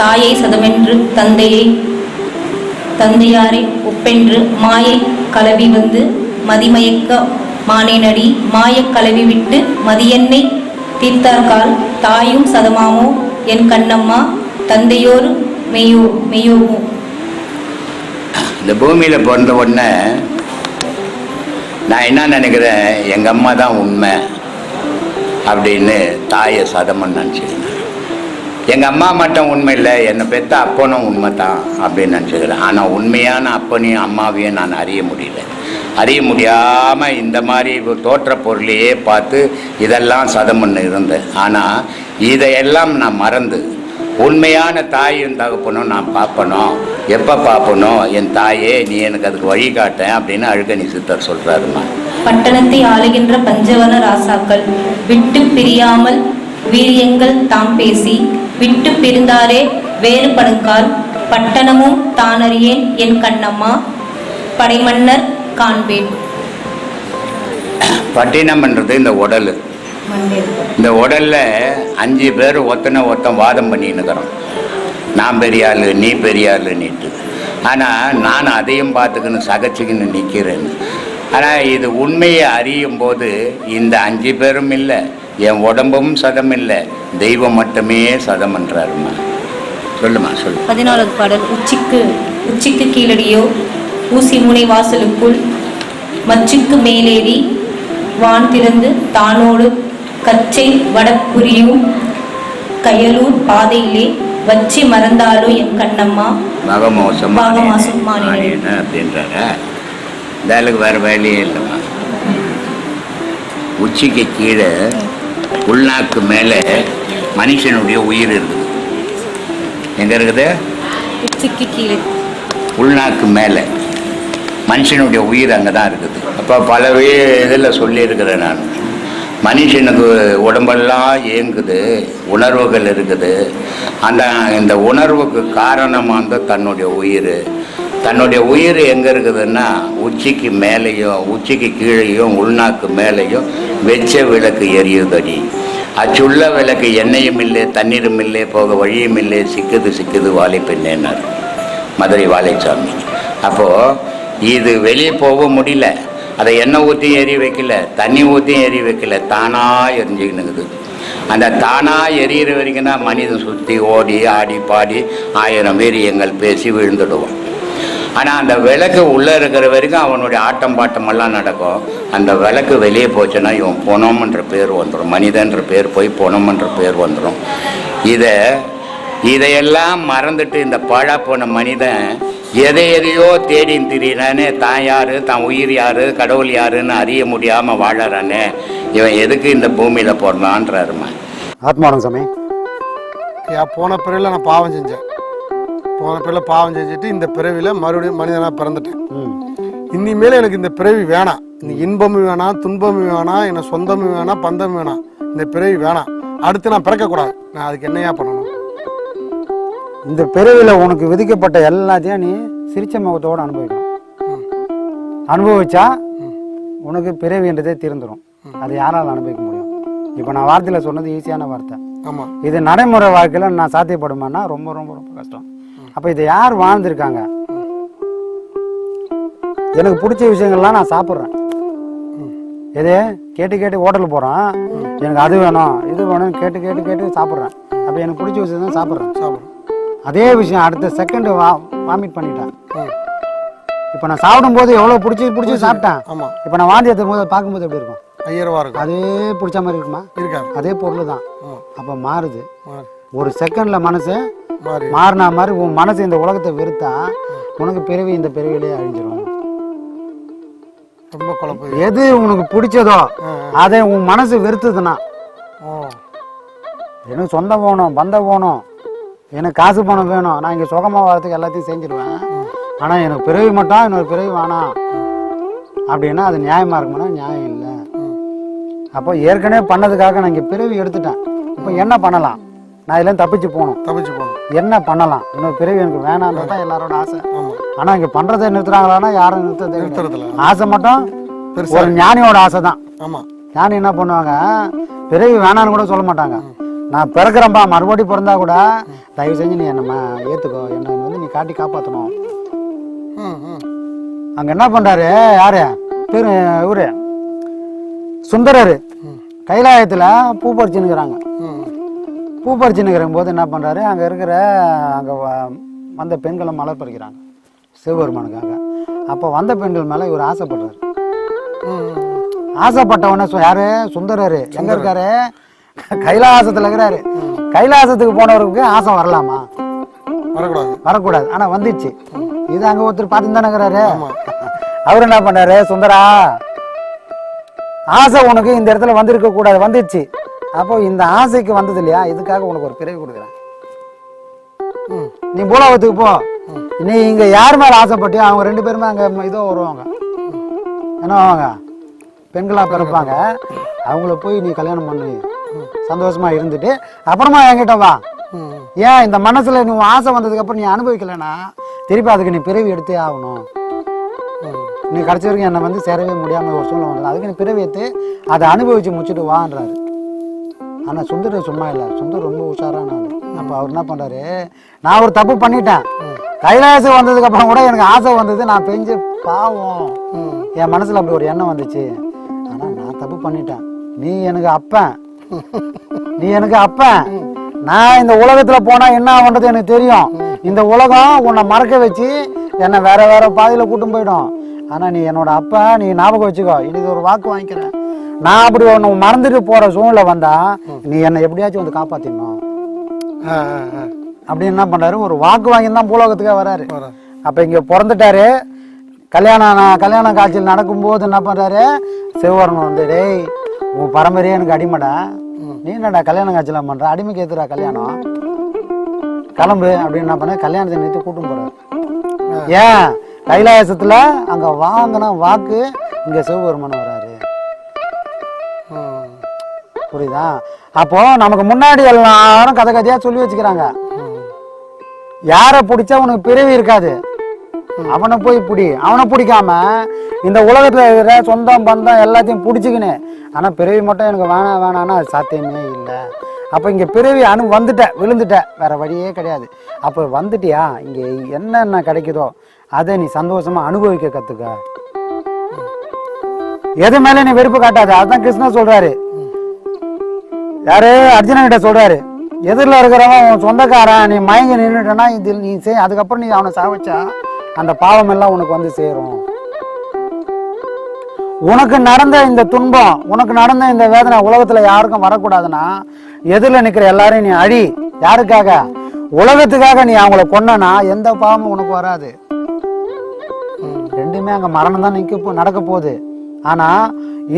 தாயை சதமென்று தந்தையை தந்தையாரை ஒப்பென்று மாயை கலவி வந்து மதிமயக்க மானேனடி மாயக் கலவி விட்டு மதியென்னை தீர்த்தார்கால் தாயும் சதமாமோ என் கண்ணம்மா தந்தையோரு மெய்யோ மெய்யோமோ இந்த பூமியில் பிறந்த உடனே நான் என்ன நினைக்கிறேன்? எங்கள் அம்மா தான் உண்மை அப்படின்னு தாயை சதமன் நினச்சிருந்தேன். எங்கள் அம்மா மட்டும் உண்மை இல்லை என்னை பெற்ற அப்பனும் உண்மை தான் அப்படின்னு நினச்சிக்கிறேன் ஆனால் உண்மையான அப்பனையும் அம்மாவையும் நான் அறிய முடியல. அறிய முடியாமல் இந்த மாதிரி தோற்ற பொருளையே பார்த்து இதெல்லாம் சதமன்னு இருந்தேன். ஆனால் இதையெல்லாம் நான் மறந்து உண்மையான தாயும் தகப்பனும் நான் பார்ப்பணும் எப்போ பார்ப்பனும் என் தாயே நீ எனக்கு அதுக்கு வழிகாட்டேன் அப்படின்னு அழுகணி சித்தர் சொல்கிறாருமா பட்டணத்தை ஆளுகின்ற பஞ்சவன ராசாக்கள் விட்டு பிரியாமல் வீரியங்கள் தாம் பேசி விட்டு பிரிந்தாரே வேறுபடுங்கால் பட்டணமும் தானறியேன் என் கண்ணம்மா படைமன்னர் காண்பேன். பட்டினம்ன்றது இந்த உடல். இந்த உடல்ல அஞ்சு பேர் ஒத்தனை ஒருத்தன் வாதம் பண்ணின்னுக்கிறோம். நான் பெரிய ஆளு நீ பெரிய ஆளுன்னுட்டு. ஆனால் நான் அதையும் பார்த்துக்கின்னு சகச்சிக்கின்னு நிற்கிறேன்னு ஆனால் இது உண்மையை அறியும் போது இந்த அஞ்சு பேரும் இல்லை என் உடம்பும் சதம் இல்லை தெய்வம் மட்டுமே சதம்ன்றாருமா சொல்லுமா சொல்லு. பதினாலாவது பாடல் உச்சிக்கு உச்சிக்கு கீழடியோ ஊசி முனை வாசலுக்குள் மச்சுக்கு மேலேறி வான் திறந்து தானோடு கச்சை வடப்புரியும் கயலூர் பாதையிலே வச்சி மறந்தாலோ என் கண்ணம்மா? மகமோசம் மகமோசம் அப்படின்றார? இந்த வேறு வேலையே இல்லைம்மா. உச்சிக்கு கீழே உள்நாக்கு மேலே மனுஷனுடைய உயிர் இருக்குது எங்கே இருக்குது? உள்நாக்கு மேலே. மனுஷனுடைய உயிர் அங்கே தான் இருக்குது. அப்போ பல இதில் சொல்லியிருக்கிறேன் நான். மனுஷனுக்கு உடம்பெல்லாம் இயங்குது உணர்வுகள் இருக்குது. அந்த இந்த உணர்வுக்கு காரணமாக தன்னுடைய உயிர். தன்னுடைய உயிர் எங்கே இருக்குதுன்னா உச்சிக்கு மேலேயும் உச்சிக்கு கீழேயும் உள்நாக்கு மேலேயும் வெச்ச விளக்கு எரியுதடி. அச்சுள்ள விளக்கு எண்ணெயும் இல்லை தண்ணீரும் இல்லை போக வழியும் இல்லை சிக்குது சிக்குது வாலி பெண்ணேன்னார் மதுரை வாழைச்சாமி. அப்போது இது வெளியே போக முடியல. அதை எண்ணெய் ஊற்றியும் எரி வைக்கல தண்ணி ஊற்றியும் எரி வைக்கல தானாக எரிஞ்சுக்கினுக்குது அந்த தானாக எரியிற வரைக்கும் தான் மனிதன் சுற்றி ஓடி ஆடி பாடி ஆயிரம் வீரியங்கள் பேசி விழுந்துடுவான். ஆனால் அந்த விளக்கு உள்ளே இருக்கிற வரைக்கும் அவனுடைய ஆட்டம் பாட்டம் எல்லாம் நடக்கும். அந்த விளக்கு வெளியே போச்சுன்னா இவன் பொணம்ன்ற பேர் வந்துடும் மனிதன்ற பேர் போய் பொணம்ன்ற பேர் வந்துடும் இதை இதையெல்லாம் மறந்துட்டு இந்த பாழா போன மனிதன் எதை எதையோ தேடி திரியிறானே. தான் யாரு? தான் உயிர் யாரு? கடவுள் யாருன்னு அறிய முடியாம வாழறானே. இவன் எதுக்கு இந்த பூமியில பிறந்தான்றாருமா ஆத்மானம் சாமி. போன பிறவில நான் பாவம் செஞ்சேன். போன பிறவில பாவம் செஞ்சுட்டு இந்த பிறவில மறுபடியும் மனிதனாக பிறந்துட்டேன். இனிமேல் எனக்கு இந்த பிறவி வேணாம். இந்த இன்பமும் வேணாம் துன்பமும் வேணாம் என்ன சொந்தமும் வேணாம் பந்தமும் வேணாம். இந்த பிறவி வேணாம். அடுத்து நான் பிறக்கக்கூடாது. நான் அதுக்கு என்னையா பண்ணணும்? இந்த பிறவியில் உனக்கு விதிக்கப்பட்ட எல்லாத்தையும் நீ சிரிச்ச முகத்தோடு அனுபவிக்கணும். அனுபவிச்சா உனக்கு பிறவின்றதே தீர்ந்துடும் அதை யாரால அனுபவிக்க முடியும்? இப்போ நான் வார்த்தையில் சொன்னது ஈஸியான வார்த்தை. ஆமாம் இது நடைமுறை வாழ்க்கையில் நான் சாத்தியப்படுமான்னா ரொம்ப ரொம்ப ரொம்ப கஷ்டம். அப்ப இதை யார் வாழ்ந்திருக்காங்க? எனக்கு பிடிச்ச விஷயங்கள்லாம் நான் சாப்பிட்றேன். எது? கேட்டு கேட்டு ஹோட்டலுக்கு போகிறோம் எனக்கு அது வேணும் இது வேணும் கேட்டு கேட்டு கேட்டு சாப்பிட்றேன். அப்போ எனக்கு பிடிச்ச விஷயம் தான் சாப்பிட்றேன். சாப்பிடும் அதே விஷயம் அடுத்த செகண்ட் வா வாமிட் பண்ணிட்டேன். இப்போ நான் சாப்பிடும்போது எவ்வளோ பிடிச்சி பிடிச்சி சாப்பிட்டேன். ஆமா. இப்போ நான் வாந்தி எடுத்தும் போது பார்க்கும்போது எப்படி இருக்கும்? ஐயரவா இருக்கும். அதே பிடிச்ச மாதிரி இருக்குமா? இருக்காது. அதே பொருள் தான். அப்போ மாறுது. மாறி. ஒரு செகண்ட்ல மனசு மாறி. மாறினா மாதிரி உன் மனசு இந்த உலகத்தை வெறுத்தா உனக்கு பிறவி இந்த பிறவிலே அழிஞ்சிரும். ரொம்ப குழப்பம். எது உனக்கு பிடிச்சதோ அதை உன் மனசு வெறுத்துதுன்னா. எனக்கு சொந்தம் வேணும் பந்தம் வேணும் எனக்கு காசு பணம் வேணும். நான் இங்கே சுகமாக வரதுக்கு எல்லாத்தையும் செஞ்சிருவேன். ஆனால் எனக்கு பிறவி மட்டும் இன்னொரு பிறவி வேணாம் அப்படின்னா அது நியாயமாக இருக்குமானா நியாயம் இல்லை. அப்போ ஏற்கனவே பண்ணதுக்காக நான் இங்கே பிறவி எடுத்துட்டேன். இப்போ என்ன பண்ணலாம்? நான் இதுலேருந்து தப்பிச்சு போகணும். தப்பிச்சு போகணும். என்ன பண்ணலாம்? இன்னொரு பிறவி எனக்கு வேணான்றது தான் எல்லாரோட ஆசை. ஆமா. ஆனால் இங்கே பண்ணுறதை நிறுத்துறாங்களான்னா யாரும் நிறுத்ததே கிடையாது. நிறுத்துறதுல ஆசை மட்டும் ஒரு ஞானியோட ஆசை தான். ஆமா. ஞானி என்ன பண்ணுவாங்க? பிறவி வேணான்னு கூட சொல்ல மாட்டாங்க. நான் பிறக்கிறேன்பா மறுபடியும் பிறந்தா கூட தயவு செஞ்சு நீ என்னம்மா ஏற்றுக்கோ என்னை வந்து நீ காட்டி காப்பாற்றணும் அங்கே என்ன பண்ணுறாரு யாரு? பேரு இவரு. சுந்தரர். கைலாயத்தில் பூ பறிச்சுன்னுக்குறாங்க ம் பூ பறிச்சுன்னுக்கிற போது என்ன பண்ணுறாரு அங்கே இருக்கிற அங்கே வந்த பெண்களை மலர் பறிக்கிறாங்க. சிவபெருமானுக்காக. அப்போ வந்த பெண்கள் மேலே இவர் ஆசைப்படுறாரு. ஆசைப்பட்டவன யாரு? சுந்தரரு. எங்க இருக்காரு? கைலாசத்துல இருக்கிறாரு. கைலாசத்துக்கு போனவருக்கு ஆசை வரலாமா? வரக்கூடாது. வரக்கூடாது. ஆனா வந்துச்சு. இது அங்க ஒருத்தர் பார்த்து தானே இருக்கிறாரு. அவர் என்ன பண்ணாரு சுந்தரா ஆசை உனக்கு இந்த இடத்துல வந்திருக்க கூடாது வந்துச்சு. அப்போ இந்த ஆசைக்கு வந்தது இல்லையா இதுக்காக உனக்கு ஒரு பிறவி கொடுக்குறேன். ம் நீ பூலாவத்துக்கு போ. நீ இங்க யார் மேல ஆசைப்பட்டியோ அவங்க ரெண்டு பேருமே அங்க இதோ வருவாங்க. என்ன ஆவாங்க? பெண்களா பிறப்பாங்க. அவங்கள போய் நீ கல்யாணம் பண்ணு. சந்தோஷமா இருந்துட்டு அப்புறமா என்கிட்ட வா. ஏன் இந்த மனசுல நீ ஆசை வந்ததுக்கு அப்புறம் நீ அனுபவிக்கலைன்னா திருப்பி அதுக்கு நீ பிறவி எடுத்தே ஆகணும். ம் நீ கடைசி வரைக்கும் என்னை வந்து சேரவே முடியாம ஒரு சூழ்நிலை அதுக்கு நீ பிறவி எடுத்து அதை அனுபவிச்சு முடிச்சுட்டு வான்றாரு. ஆனால் சுந்தர் சும்மா இல்லை. சுந்தர் ரொம்ப உஷாரான ஆளு அப்போ அவர் என்ன பண்ணுறாரு நான் ஒரு தப்பு பண்ணிட்டேன். கைலாசம் வந்ததுக்கப்புறம் கூட எனக்கு ஆசை வந்தது. நான் பெஞ்சு பாவம். என் மனசில் அப்படி ஒரு எண்ணம் வந்துச்சு. ஆனால் நான் தப்பு பண்ணிட்டேன். நீ எனக்கு அப்பன் நீ எனக்கு அப்பன் நான் இந்த உலகத்தில் போனால் என்ன ஆகுன்றது எனக்கு தெரியும். இந்த உலகம் உன்னை மறக்க வச்சு என்னை வேற வேற பாதையில் கூட்டும் போயிடும். ஆனால் நீ என்னோட அப்பா நீ ஞாபகம் வச்சுக்கோ. இன்னைக்கு ஒரு வாக்கு வாங்கிக்கிறேன். நான் அப்படி ஒன்று மறந்துட்டு போற சூழ்நிலை வந்தா நீ என்னை எப்படியாச்சும் வந்து ஆ அப்படின்னு என்ன பண்றாரு? ஒரு வாக்கு வாங்கி தான் பூலோகத்துக்கே வராரு. அப்ப இங்க பிறந்துட்டாரு. கல்யாணம் கல்யாண காட்சியில் நடக்கும்போது என்ன பண்றாரு? சிவவரன் வந்து டேய் உன் பரம்பரையே எனக்கு அடிமைடா. நீ என்னடா கல்யாண காட்சியில் பண்ற? அடிமைக்கு ஏத்துறா கல்யாணம்? கிளம்பு. அப்படின்னு என்ன பண்ண கல்யாணத்தை நிறுத்தி கூட்டும் போறாரு. ஏன்? கைலாயசத்துல அங்க வாங்கின வாக்கு இங்க சிவபெருமன் வராரு. புரியுதா? அப்போ நமக்கு முன்னாடி எல்லாரும் கதை கதையா சொல்லி வச்சுக்கிறாங்க. யார யாரை பிடிச்சா உனக்கு பிறவி இருக்காது. அவனை போய் பிடி. அவனை பிடிக்காம இந்த உலகத்துல இருக்கிற சொந்தம் பந்தம் எல்லாத்தையும் பிடிச்சிக்கினு. ஆனா பிறவி மட்டும் எனக்கு வேணாம் வேணாம்னா அது சாத்தியமே இல்லை. அப்போ இங்க பிறவி அனு வந்துட்ட விழுந்துட்ட. வேற வழியே கிடையாது. அப்போ வந்துட்டியா? இங்க என்னென்ன கிடைக்குதோ அதை நீ சந்தோஷமா அனுபவிக்க கத்துக்க. எது மேல நீ வெறுப்பு காட்டாது? அதுதான் கிருஷ்ணன் சொல்றாரு. யாரு? அர்ஜுன கிட்ட சொல்றாரு. எதிரில் இருக்கிறவன் உன் சொந்தக்காரன் நீ மயங்கி நின்றுட்டனா இதில் நீ செய். அதுக்கப்புறம் நீ அவனை சமைச்சா அந்த பாவம் எல்லாம் உனக்கு வந்து சேரும். உனக்கு நடந்த இந்த துன்பம் உனக்கு நடந்த இந்த வேதனை உலகத்துல யாருக்கும் வரக்கூடாதுன்னா எதிரில் நிற்கிற எல்லாரையும் நீ அழி யாருக்காக? உலகத்துக்காக நீ அவங்கள கொன்னனா எந்த பாவமும் உனக்கு வராது. ரெண்டுமே அங்க மரணம் தான் நிக்க போ- நடக்க போகுது. ஆனா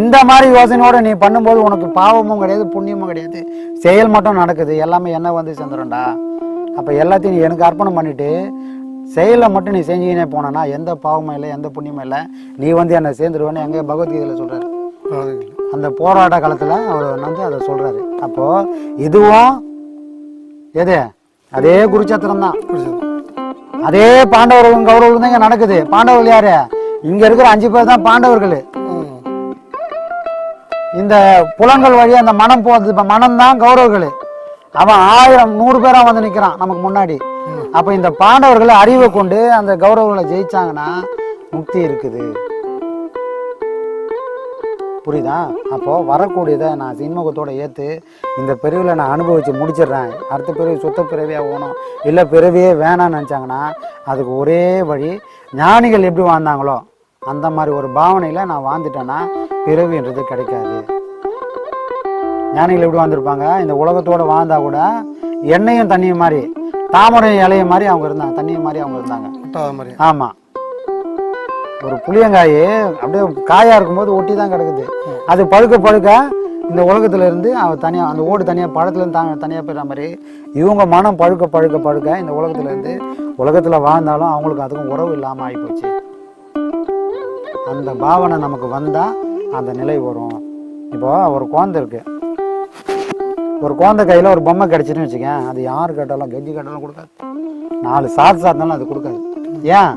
இந்த மாதிரி யோசனையோட நீ பண்ணும்போது உனக்கு பாவமும் கிடையாது புண்ணியமும் கிடையாது. செயல் மட்டும் நடக்குது எல்லாமே என்ன வந்து சேர்ந்துடும்டா அப்ப எல்லாத்தையும் நீ எனக்கு அர்ப்பணம் பண்ணிட்டு செயலை மட்டும் நீ செஞ்சுக்கினே போனனா எந்த பாவமும் இல்லை எந்த புண்ணியமும் இல்லை. நீ வந்து என்னை சேர்ந்துருவேன்னு எங்க பகவத்கீதையில சொல்றாரு. அது அந்த போராட்ட காலத்துல அவர் வந்து அதை சொல்றாரு. அப்போ இதுவும் எது? அதே குருச்சத்திரம் தான். அதே பாண்டவர்களும் கௌரவர்களும் தான் இங்க நடக்குது. பாண்டவர்கள் யாரு? இங்க இருக்கிற அஞ்சு பேர் தான் பாண்டவர்கள். இந்த புலன்கள் வழி அந்த மனம் போகுது. இப்போ மனம் தான் கௌரவர்கள். அவன் ஆயிரம் நூறு பேராக வந்து நிற்கிறான் நமக்கு முன்னாடி. அப்போ இந்த பாண்டவர்களை அறிவை கொண்டு அந்த கௌரவங்களை ஜெயிச்சாங்கன்னா முக்தி இருக்குது. புரியுதா? அப்போது வரக்கூடியதை நான் சின்முகத்தோட ஏற்று இந்த பிரிவில் நான் அனுபவித்து முடிச்சிடுறேன். அடுத்த பிறவி சுத்த பிறவியாக போகணும். இல்லை பிறவியே வேணாம்னு நினச்சாங்கன்னா அதுக்கு ஒரே வழி ஞானிகள் எப்படி வாழ்ந்தாங்களோ அந்த மாதிரி ஒரு பாவனையில் நான் வாழ்ந்துட்டேன்னா பிறவின்றது கிடைக்காது. ஞானிகள் எப்படி வாழ்ந்திருப்பாங்க? இந்த உலகத்தோட வாழ்ந்தா கூட எண்ணெயும் தண்ணியும் மாதிரி தாமரை இலைய மாதிரி அவங்க இருந்தாங்க. தண்ணியும் மாதிரி அவங்க இருந்தாங்க. ஒட்டாத மாதிரி. ஆமா. ஒரு புளியங்காய் அப்படியே காயா இருக்கும்போது ஒட்டி தான் கிடக்குது. அது பழுக்க பழுக்க இந்த உலகத்துல இருந்து அவ தனியா அந்த ஓடு தனியா பழத்துல இருந்து தாங்க தனியா போயிடுற மாதிரி இவங்க மனம் பழுக்க பழுக்க பழுக்க இந்த உலகத்துல இருந்து உலகத்துல வாழ்ந்தாலும் அவங்களுக்கு அதுக்கும் உறவு இல்லாம ஆயிப்போச்சு. அந்த பாவனை நமக்கு வந்தா அந்த நிலை வரும். இப்போ ஒரு குழந்தை இருக்கு. ஒரு குழந்தை கையில ஒரு பொம்மை கிடைச்சுன்னு வச்சுக்கேன். அது யார் கேட்டாலும் கெஞ்சி கேட்டாலும் கொடுக்காது. நாலு சாத்து சாத்தினாலும் அது கொடுக்காது. ஏன்?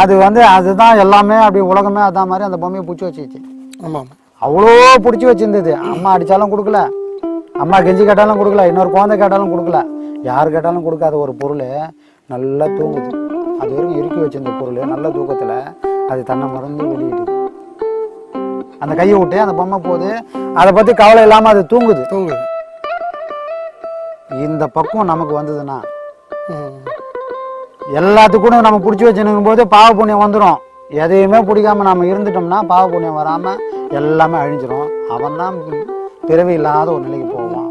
அது வந்து அதுதான் எல்லாமே அப்படி உலகமே அதான் மாதிரி அந்த பொம்மையை பிடிச்சி வச்சுச்சு ஆமா ஆமா. அவ்வளோ பிடிச்சி வச்சிருந்தது. அம்மா அடிச்சாலும் கொடுக்கல. அம்மா கெஞ்சி கேட்டாலும் கொடுக்கல. இன்னொரு குழந்தை கேட்டாலும் கொடுக்கல. யார் கேட்டாலும் கொடுக்காத ஒரு பொருள் நல்லா தூங்குது. அது வரைக்கும் இறுக்கி வச்சிருந்த பொருள் நல்ல தூக்கத்தில் அது தன்னை மறந்து வெளியிடுது அந்த கையை விட்டு அந்த பொம்மை போகுது. அதை பற்றி கவலை இல்லாமல் அது தூங்குது. தூங்குது. இந்த பக்குவம் நமக்கு வந்ததுன்னா. எல்லாத்துக்கும் நம்ம பிடிச்சி வச்சுனுங்கும் போது பாவ புண்ணியம் வந்துடும் எதையுமே பிடிக்காம நம்ம இருந்துட்டோம்னா பாவ புண்ணியம் வராம எல்லாமே அழிஞ்சிரும். அவன் தான் பிறவி இல்லாத ஒரு நிலைக்கு போவான்.